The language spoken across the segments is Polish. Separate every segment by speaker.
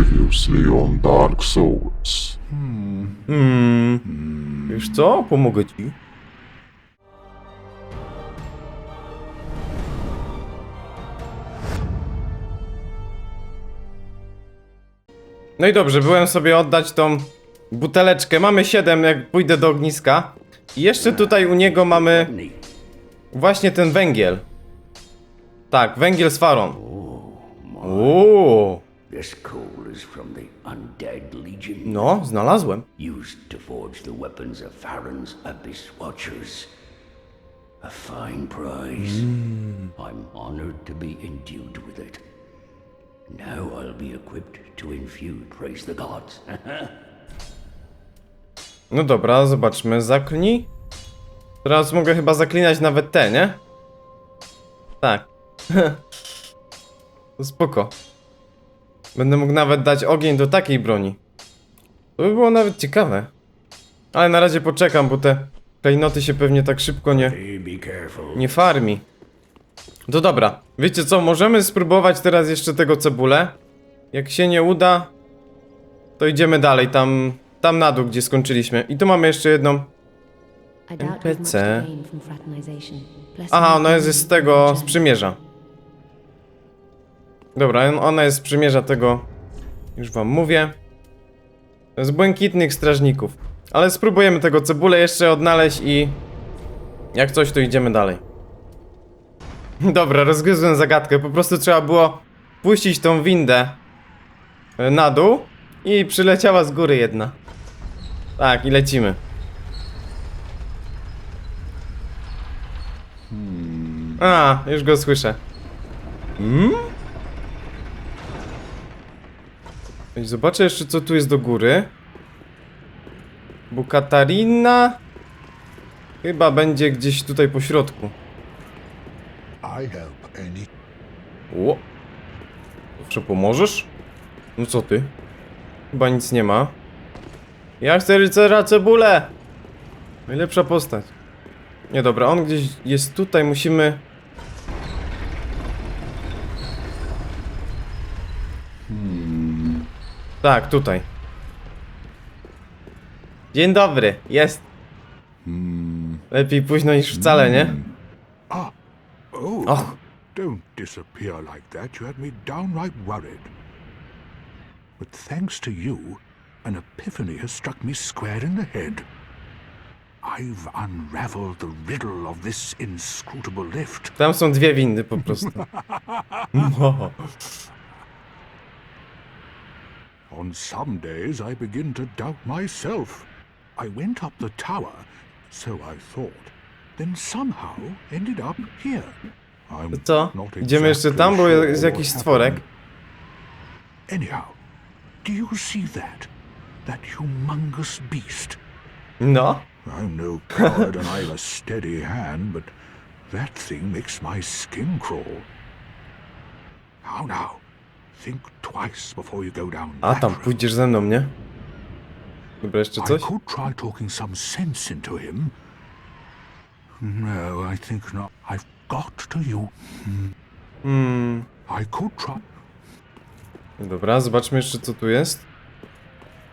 Speaker 1: Previously on Dark Souls.
Speaker 2: Hmm. Wiesz co? Pomogę ci. No i dobrze, byłem sobie oddać tą buteleczkę. Mamy 7, jak pójdę do ogniska. I jeszcze tutaj u niego mamy właśnie ten węgiel. Tak, węgiel z farą. Uuu.
Speaker 3: This coal is from the Undead Legion,
Speaker 2: No, znalazłem.
Speaker 3: used to forge the weapons of Farron's Abyss Watchers. A fine prize. I'm honored to be endued with it. Now I'll be equipped to infuse, praise the gods.
Speaker 2: No dobra, zobaczmy. Zaklnij. Teraz mogę chyba zaklinać nawet te, nie? Tak. to spoko. Będę mógł nawet dać ogień do takiej broni. To by było nawet ciekawe. Ale na razie poczekam, bo te klejnoty się pewnie tak szybko nie, nie farmi. To dobra. Wiecie co, możemy spróbować teraz jeszcze tego cebulę. Jak się nie uda, to idziemy dalej, tam, tam na dół, gdzie skończyliśmy. I tu mamy jeszcze jedną. NPC. Aha, ona jest z tego, z przymierza. Dobra, on- ona jest przymierza tego, już wam mówię. Z błękitnych strażników. Ale spróbujemy tego cebulę jeszcze odnaleźć i... Jak coś, to idziemy dalej. Dobra, rozgryzłem zagadkę. Po prostu trzeba było puścić tą windę e, na dół i przyleciała z góry jedna. Tak, i lecimy. A, już go słyszę. Hmm? I Zobaczę jeszcze co tu jest do góry. Bo Katarina chyba będzie gdzieś tutaj po środku. Ło. Zawsze pomożesz? No co ty? Chyba nic nie ma. Ja chcę rycerza cebulę! Najlepsza postać. Nie dobra, on gdzieś jest tutaj, musimy... Tak, tutaj. Dzień dobry, jest. Lepiej późno niż wcale, nie?
Speaker 4: Ah, oh,
Speaker 2: Och.
Speaker 4: don't disappear like that. You had me downright worried. But thanks to you, an epiphany has struck me square in the head. I've unraveled the riddle of this inscrutable lift.
Speaker 2: Tam są dwie windy po prostu. No.
Speaker 4: On some days I begin to doubt myself. I went up the tower, so I thought, then somehow ended up here. I'm
Speaker 2: co?
Speaker 4: not
Speaker 2: Idziemy jeszcze tam, bo jest jakiś stworek.
Speaker 4: Anyhow, do you see that? That humongous beast?
Speaker 2: No.
Speaker 4: I'm no coward and I've a steady hand, but that thing makes my skin crawl. How now? Think twice before you go down
Speaker 2: A tam pójdziesz ze mną, nie? Dobra, jeszcze
Speaker 4: I
Speaker 2: coś?
Speaker 4: could try talking some sense into him. No, I think not. I've got to you.
Speaker 2: Hmm.
Speaker 4: I could try.
Speaker 2: Dobra, zobaczmy jeszcze co tu jest.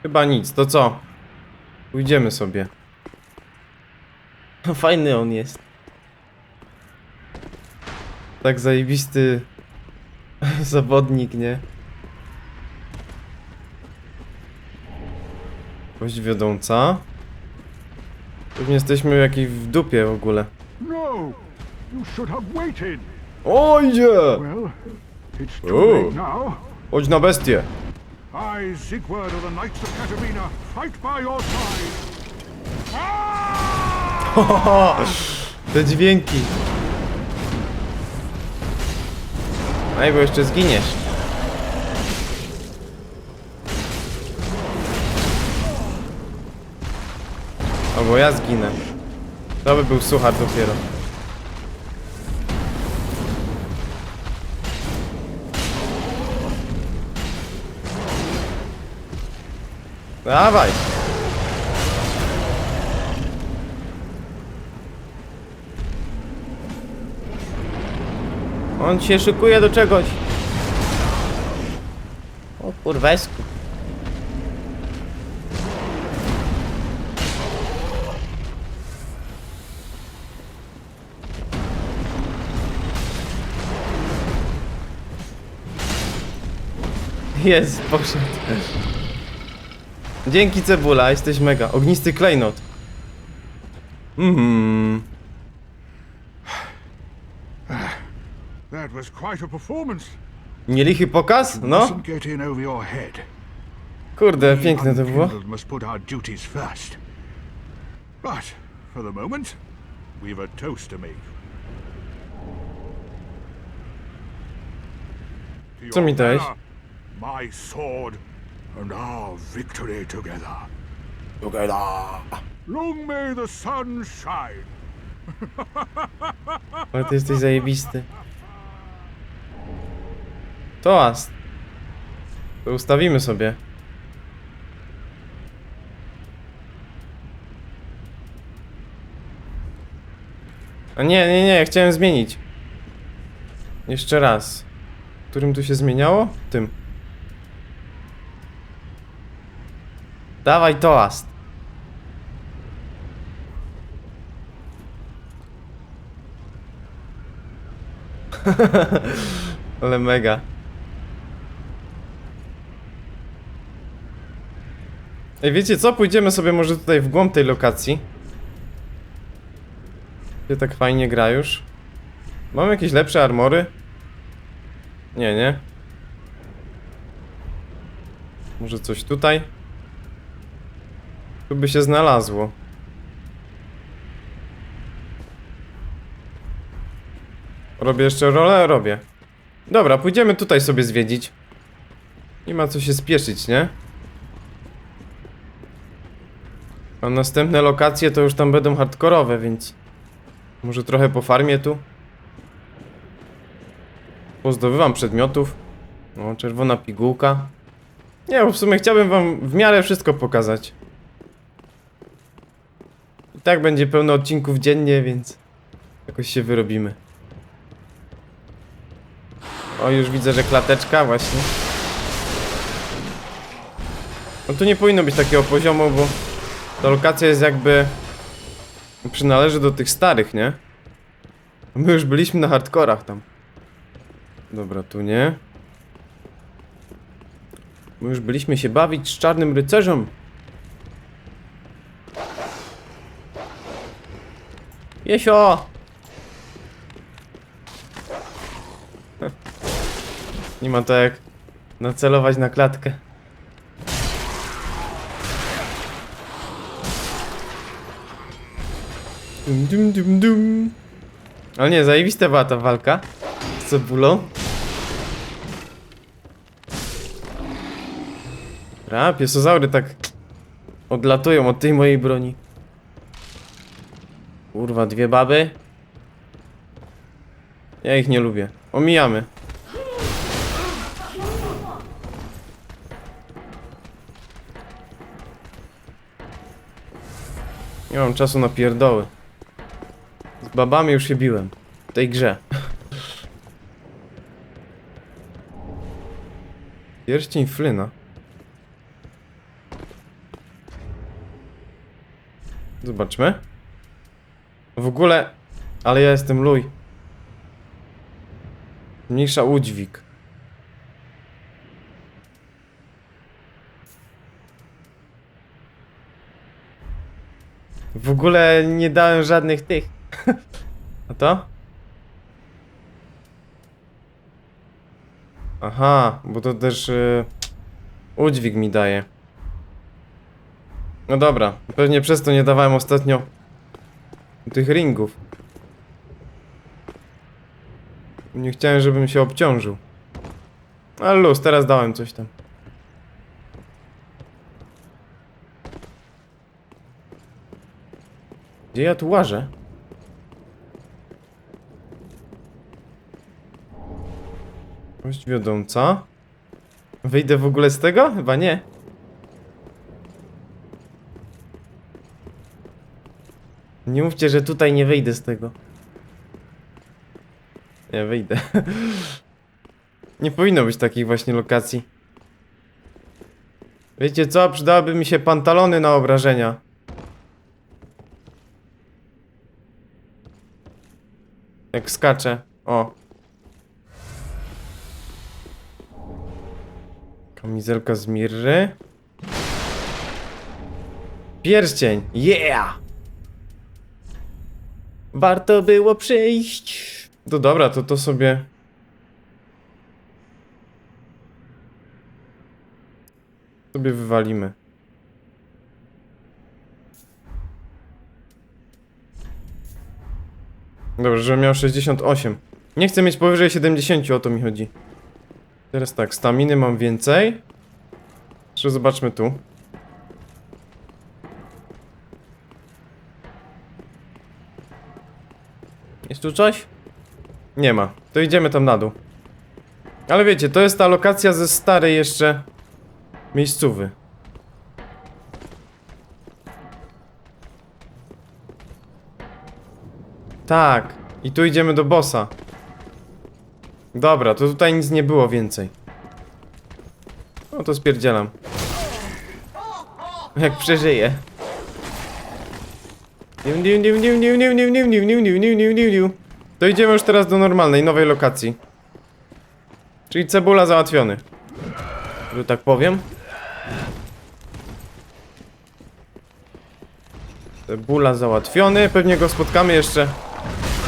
Speaker 2: Chyba nic, to co? Pójdziemy sobie. Fajny on jest. Tak zajebisty zawodnik, nie? Kość wiodąca. Pewnie jesteśmy w w dupie w ogóle.
Speaker 4: No! You should have waited!
Speaker 2: O, idzie!
Speaker 4: Well, it's too late now.
Speaker 2: Chodź na bestię.
Speaker 4: I, Sigurd of the Knights of Katarina, fight by your side!
Speaker 2: Te dźwięki. Ej, bo jeszcze zginiesz. Albo ja zginę. To by był suchar dopiero. Dawaj! On się szykuje do czegoś. O Kurwesku. Jest, poszedł. Dzięki cebula, jesteś mega. Ognisty klejnot. Mhm.
Speaker 4: That was quite a performance.
Speaker 2: Nielichy pokaz? No.
Speaker 4: Mustn't get in over your head.
Speaker 2: Kurde, piękne to było.
Speaker 4: must put our duties first. But for the moment, we've a toast to make.
Speaker 2: Co mi
Speaker 4: valor, My sword and our victory together. Long may the sun shine.
Speaker 2: Ale ty jesteś zajebisty. Toast. To ustawimy sobie. A nie, nie, nie, chciałem zmienić. Jeszcze raz. Którym tu się zmieniało? Tym. Dawaj toast. Ale mega. Ej, wiecie co? Pójdziemy sobie może tutaj w głąb tej lokacji. Gdzie tak fajnie gra już. Mam jakieś lepsze armory? Nie, nie. Może coś tutaj? Tu by się znalazło. Robię jeszcze rolę? Robię. Dobra, pójdziemy tutaj sobie zwiedzić. Nie ma co się spieszyć, nie? A następne lokacje to już tam będą hardkorowe, więc... Może trochę po farmie tu? Pozdobywam przedmiotów. O, czerwona pigułka. Nie, bo w sumie chciałbym wam w miarę wszystko pokazać. I tak będzie pełno odcinków dziennie, więc... Jakoś się wyrobimy. O, już widzę, że klateczka właśnie. No tu nie powinno być takiego poziomu, bo ta lokacja jest jakby... Przynależy do tych starych, nie? My już byliśmy na hardkorach tam. Dobra, tu nie. My już byliśmy się bawić z czarnym rycerzem. Jesio! Nie ma to jak nacelować na klatkę. Dum, dum, dum, dum. Ale nie, zajebista była ta walka z cebulą. Ra, piesozaury tak odlatują od tej mojej broni. Kurwa, dwie baby. Ja ich nie lubię. Omijamy. Nie mam czasu na pierdoły. Babami już się biłem. W tej grze. Pierścień Flyna. Zobaczmy. W ogóle... Ale ja jestem luj. Mniejsza udźwig. W ogóle nie dałem żadnych tych. A to? Aha, bo to też yy, udźwig mi daje. No dobra, pewnie przez to nie dawałem ostatnio tych ringów. Nie chciałem, żebym się obciążył. Ale luz, teraz dałem coś tam. Gdzie ja tu łażę? Kość wiodąca. Wyjdę w ogóle z tego? Chyba nie. Nie mówcie, że tutaj nie wyjdę z tego. Nie wyjdę. nie powinno być takich właśnie lokacji. Wiecie co? Przydałyby mi się pantalony na obrażenia. Jak skaczę. O. Kamizelka z mirry. Pierścień. Yeah! Warto było przyjść. No dobra, to to sobie... Sobie wywalimy. Dobrze, że miał 68. Nie chcę mieć powyżej 70, o to mi chodzi. Teraz tak, staminy mam więcej. Jeszcze zobaczmy tu. Jest tu coś? Nie ma. To idziemy tam na dół. Ale wiecie, to jest ta lokacja ze starej jeszcze miejscówy. Tak. I tu idziemy do bossa. Dobra, to tutaj nic nie było więcej. No to spierdzielam. Jak przeżyję. To idziemy już teraz do normalnej, nowej lokacji. Czyli cebula załatwiony. Że tak powiem. Cebula załatwiony. Pewnie go spotkamy jeszcze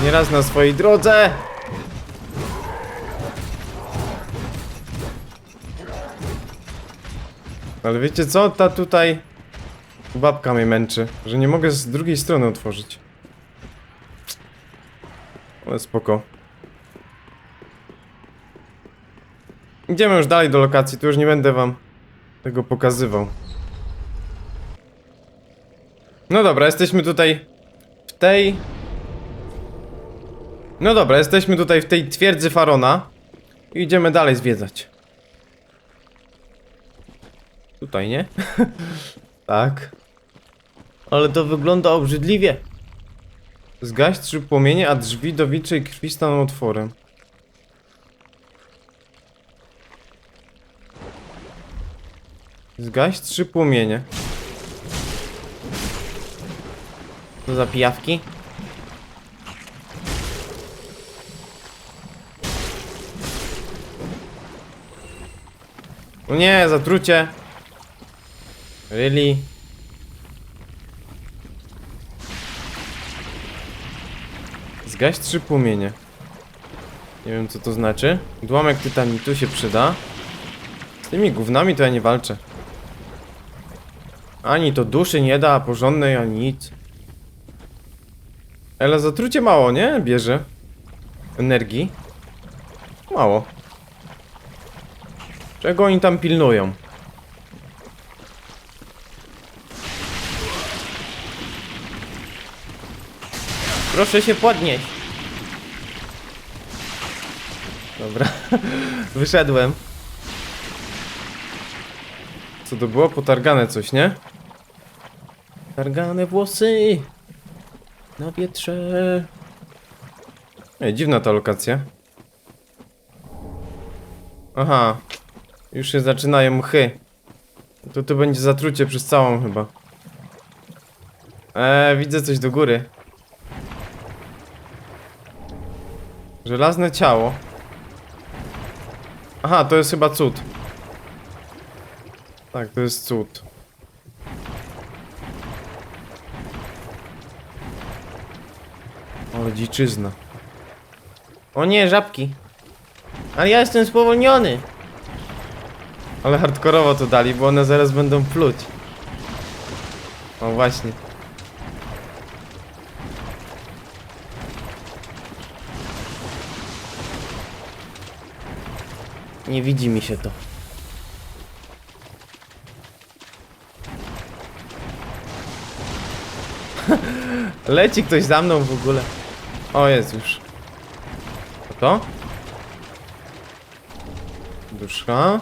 Speaker 2: nieraz na swojej drodze. Ale wiecie co? Ta tutaj babka mnie męczy, że nie mogę z drugiej strony otworzyć. Ale spoko. Idziemy już dalej do lokacji, tu już nie będę wam tego pokazywał. No dobra, jesteśmy tutaj w tej... No dobra, jesteśmy tutaj w tej twierdzy Farona i idziemy dalej zwiedzać. Tutaj, nie? tak. Ale to wygląda obrzydliwie. Zgaś trzy płomienie, a drzwi do wilczej krwi staną otworem. Zgaś trzy płomienie. Co za pijawki? O nie, zatrucie. Really? Zgaś trzy płomienie. Nie wiem co to znaczy. Dłamek tytanitu się przyda. Z tymi gównami to ja nie walczę. Ani to duszy nie da, porządnej, ani nic. Ale zatrucie mało, nie? Bierze. Energii. Mało. Czego oni tam pilnują? Proszę się podnieść. Dobra. Wyszedłem. Co to było? Potargane coś, nie? Targane włosy. Na wietrze. Ej, dziwna ta lokacja. Aha. Już się zaczynają mchy. To tu będzie zatrucie przez całą chyba. Eee, widzę coś do góry. Żelazne ciało. Aha, to jest chyba cud. Tak, to jest cud. Ale dziczyzna. O nie, żabki. Ale ja jestem spowolniony. Ale hardkorowo to dali, bo one zaraz będą pluć. O właśnie. Nie widzi mi się to. Leci ktoś za mną w ogóle. O, jest już. To? Dusza.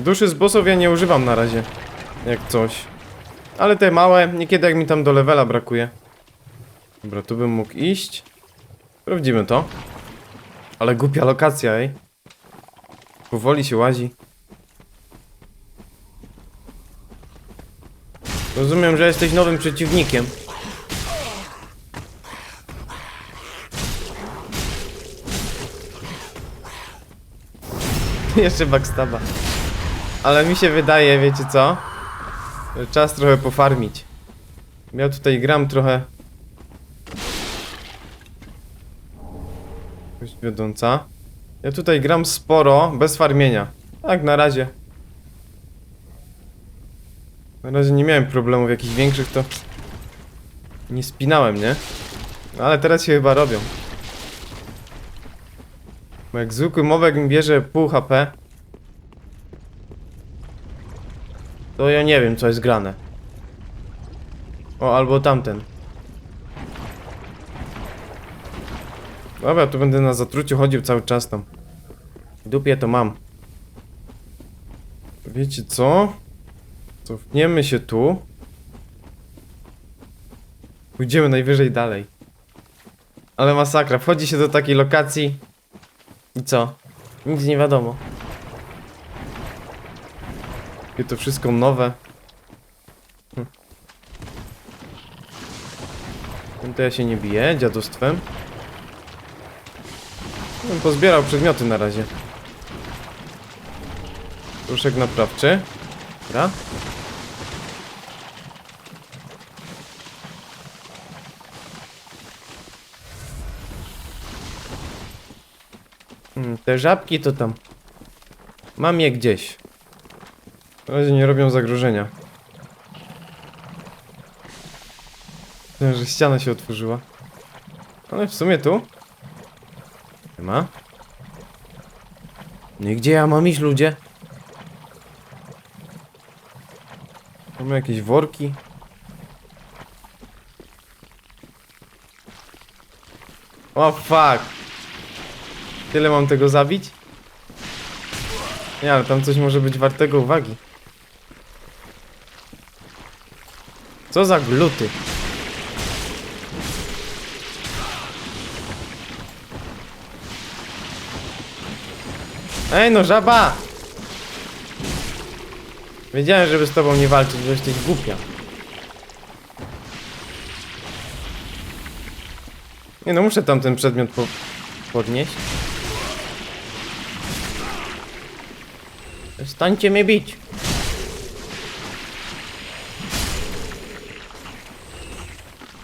Speaker 2: Duszy z bossów ja nie używam na razie. Jak coś. Ale te małe, niekiedy jak mi tam do levela brakuje. Dobra, tu bym mógł iść. Sprawdzimy to. Ale głupia lokacja, ej. Powoli się łazi. Rozumiem, że jesteś nowym przeciwnikiem. Jeszcze backstaba. Ale mi się wydaje, wiecie co? Czas trochę pofarmić. Ja tutaj gram trochę. Gość wiodąca. Ja tutaj gram sporo, bez farmienia. Tak, na razie. Na razie nie miałem problemów jakichś większych, to nie spinałem, nie? No, ale teraz się chyba robią. Bo jak zwykły mowek mi bierze pół HP, to ja nie wiem, co jest grane. O, albo tamten. Dobra, tu będę na zatruciu chodził cały czas tam. Dupie to mam. Wiecie co? Cofniemy się tu. Pójdziemy najwyżej dalej. Ale masakra, wchodzi się do takiej lokacji i co? Nic nie wiadomo. I to wszystko nowe. Hm. To ja się nie biję, dziadostwem. Bym pozbierał przedmioty na razie. Ruszek naprawczy. Dobra. Hmm, Te żabki to tam. Mam je gdzieś. Na razie nie robią zagrożenia. Myślałem, że ściana się otworzyła. Ale w sumie tu. Ma. No i gdzie ja mam iść, ludzie? Mamy jakieś worki. O fuck. Tyle mam tego zabić? Nie, ale tam coś może być wartego uwagi. Co za gluty? Ej no, żaba! Wiedziałem, żeby z tobą nie walczyć, bo jesteś głupia. Nie no, muszę tam ten przedmiot po podnieść. Przestańcie mnie bić.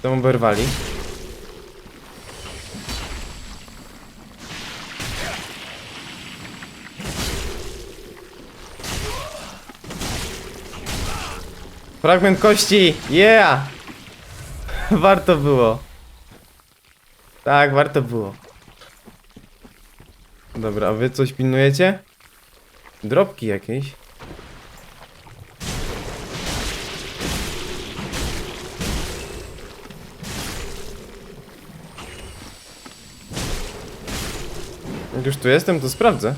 Speaker 2: To oberwali. Fragment kości! Yeah! Warto było. Tak, warto było. Dobra, a wy coś pilnujecie? Drobki jakieś? Jak już tu jestem, to sprawdzę.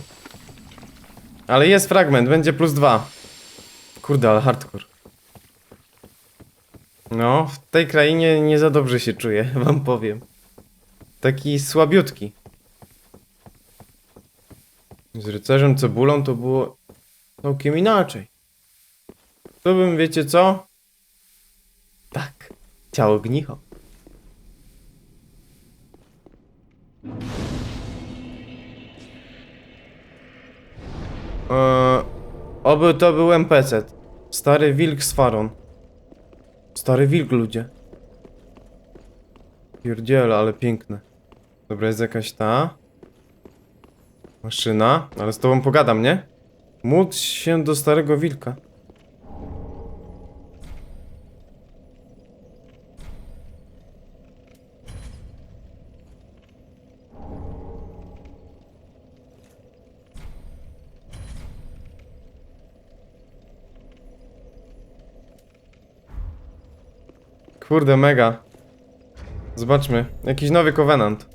Speaker 2: Ale jest fragment, będzie plus dwa. Kurde, ale hardcore. No, w tej krainie nie za dobrze się czuję, wam powiem. Taki słabiutki. Z rycerzem cebulą to było całkiem inaczej. To bym, wiecie co? Tak, ciało gnicho. Eee, oby to był NPC. Stary wilk z Faron. Stary wilk, ludzie. Pierdziele, ale piękne. Dobra, jest jakaś ta. Maszyna, ale z tobą pogadam, nie? Módl się do starego wilka. Kurde, mega. Zobaczmy. Jakiś nowy kowenant.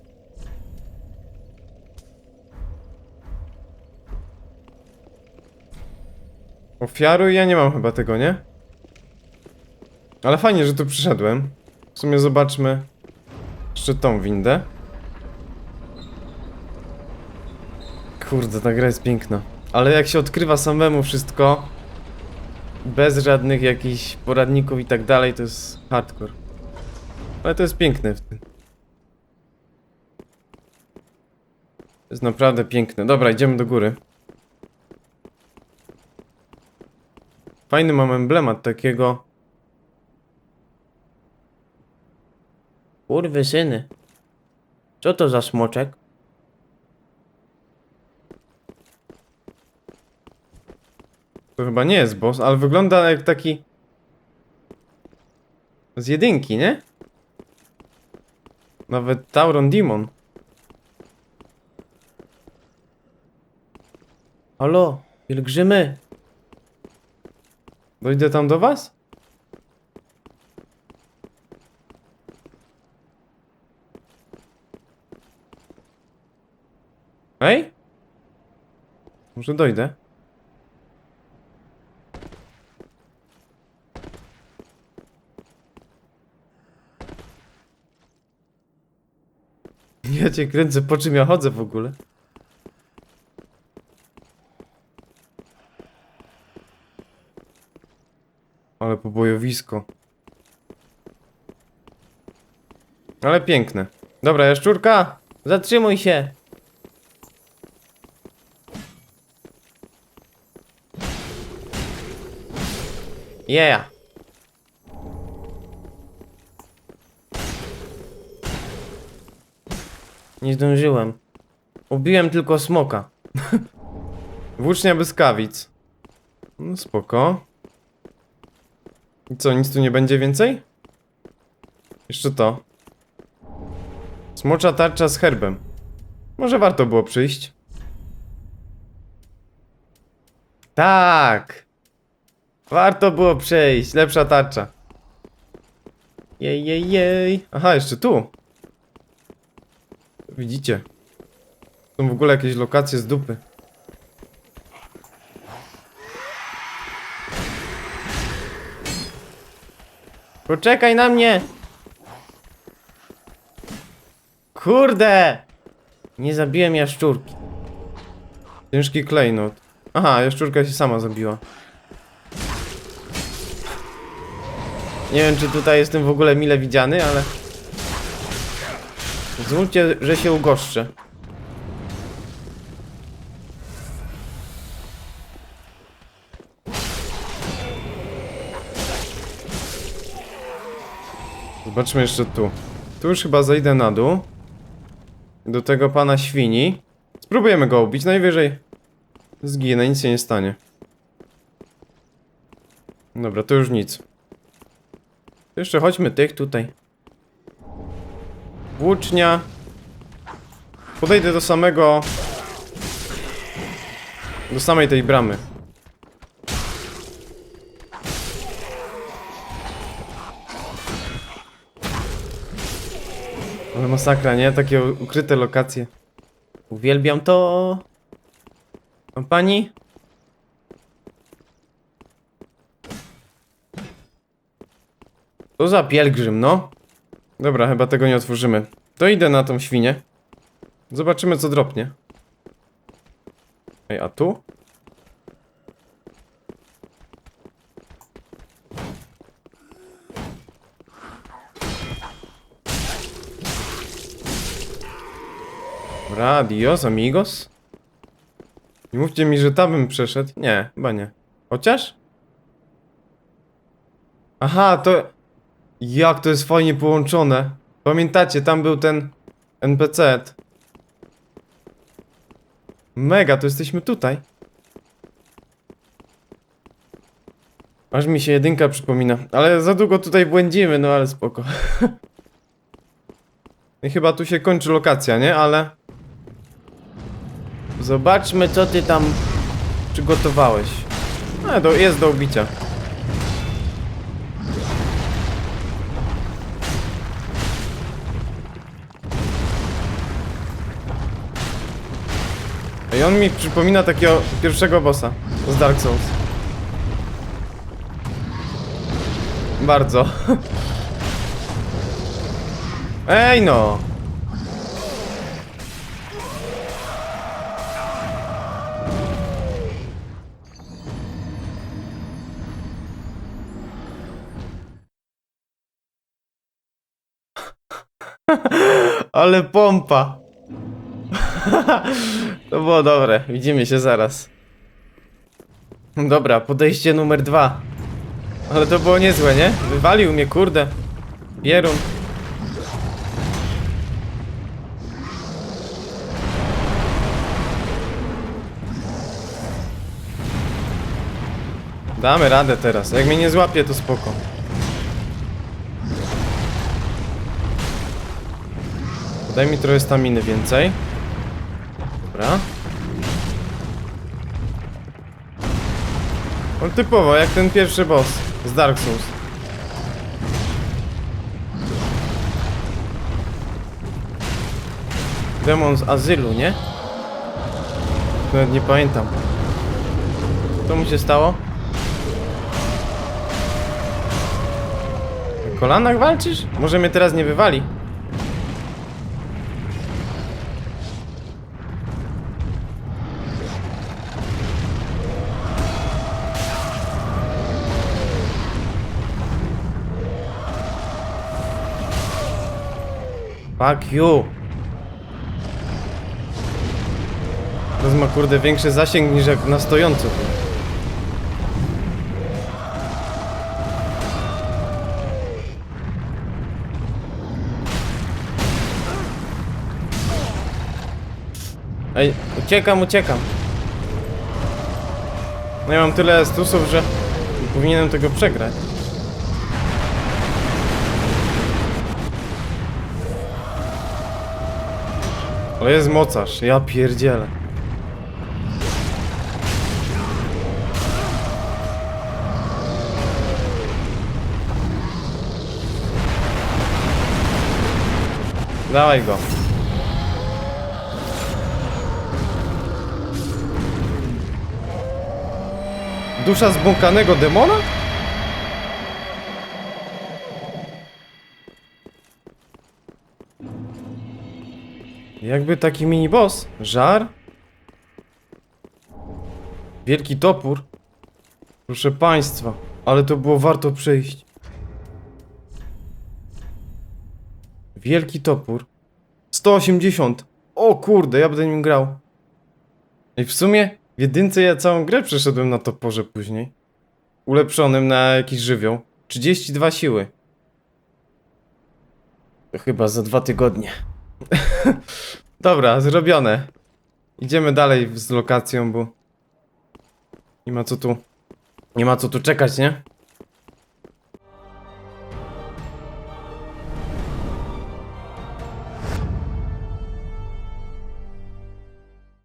Speaker 2: Ofiaruj? Ja nie mam chyba tego, nie? Ale fajnie, że tu przyszedłem. W sumie zobaczmy jeszcze tą windę. Kurde, ta gra jest piękna. Ale jak się odkrywa samemu wszystko, bez żadnych jakichś poradników i tak dalej, to jest hardcore. Ale to jest piękne w tym. To jest naprawdę piękne. Dobra, idziemy do góry. Fajny mam emblemat takiego. Kurwy syny. Co to za smoczek? To chyba nie jest boss, ale wygląda jak taki... Z jedynki, nie? Nawet Tauron Demon. Halo, pielgrzymy. Dojdę tam do was? Ej? Może dojdę? Ja cię kręcę, po czym ja chodzę w ogóle? Ale pobojowisko. Ale piękne. Dobra, jaszczurka! Zatrzymuj się! Yeah! Nie zdążyłem. Ubiłem tylko smoka. Włócznia błyskawic. No spoko. I co, nic tu nie będzie więcej? Jeszcze to. Smocza tarcza z herbem. Może warto było przyjść. Tak! Warto było przyjść. Lepsza tarcza. Jej, jej, jej. Aha, jeszcze tu. Widzicie? Są w ogóle jakieś lokacje z dupy. Poczekaj na mnie! Kurde! Nie zabiłem jaszczurki. Ciężki klejnot. Aha, jaszczurka się sama zabiła. Nie wiem, czy tutaj jestem w ogóle mile widziany, ale... Zmówcie, że się ugoszczę. Zobaczmy jeszcze tu. Tu już chyba zejdę na dół. Do tego pana świni. Spróbujemy go ubić, najwyżej zginę, nic się nie stanie. Dobra, to już nic. Jeszcze chodźmy tych tutaj. Włócznia. Podejdę do samego... Do samej tej bramy. Ale masakra, nie? Takie ukryte lokacje. Uwielbiam to. A pani? To za pielgrzym, no. Dobra, chyba tego nie otworzymy. To idę na tą świnię. Zobaczymy, co dropnie. Ej, a tu? Dobra, adios, amigos. Nie mówcie mi, że tam bym przeszedł. Nie, chyba nie. Chociaż? Aha, to... Jak to jest fajnie połączone. Pamiętacie, tam był ten NPC. Mega, to jesteśmy tutaj. Aż mi się jedynka przypomina. Ale za długo tutaj błędzimy, no ale spoko. I chyba tu się kończy lokacja, nie? Ale... Zobaczmy, co ty tam przygotowałeś. A, do, jest do ubicia. I on mi przypomina takiego pierwszego bossa z Dark Souls. Bardzo. Ej no! Ale pompa! to było dobre. Widzimy się zaraz. Dobra, podejście numer dwa. Ale to było niezłe, nie? Wywalił mnie, kurde. Bierun. Damy radę teraz. Jak mnie nie złapie, to spoko. Daj mi trochę staminy więcej. Dobra. Typowo, jak ten pierwszy boss z Dark Souls. Demon z azylu, nie? Nawet nie pamiętam. Co mu się stało? Na kolanach walczysz? Może mnie teraz nie wywali? Fuck you. To ma kurde większy zasięg niż jak na stojąco. Ej, uciekam, uciekam. No ja mam tyle stusów, że powinienem tego przegrać. Ale jest mocarz, ja pierdzielę. Dawaj go. Dusza zbłąkanego demona? Jakby taki mini boss. Żar? Wielki topór. Proszę państwa, ale to było warto przejść. Wielki topór. 180. O kurde, ja będę nim grał. I w sumie w jedynce ja całą grę przeszedłem na toporze później. Ulepszonym na jakiś żywioł. 32 siły. To chyba za dwa tygodnie. Dobra, zrobione. Idziemy dalej z lokacją, bo nie ma co tu. Nie ma co tu czekać, nie?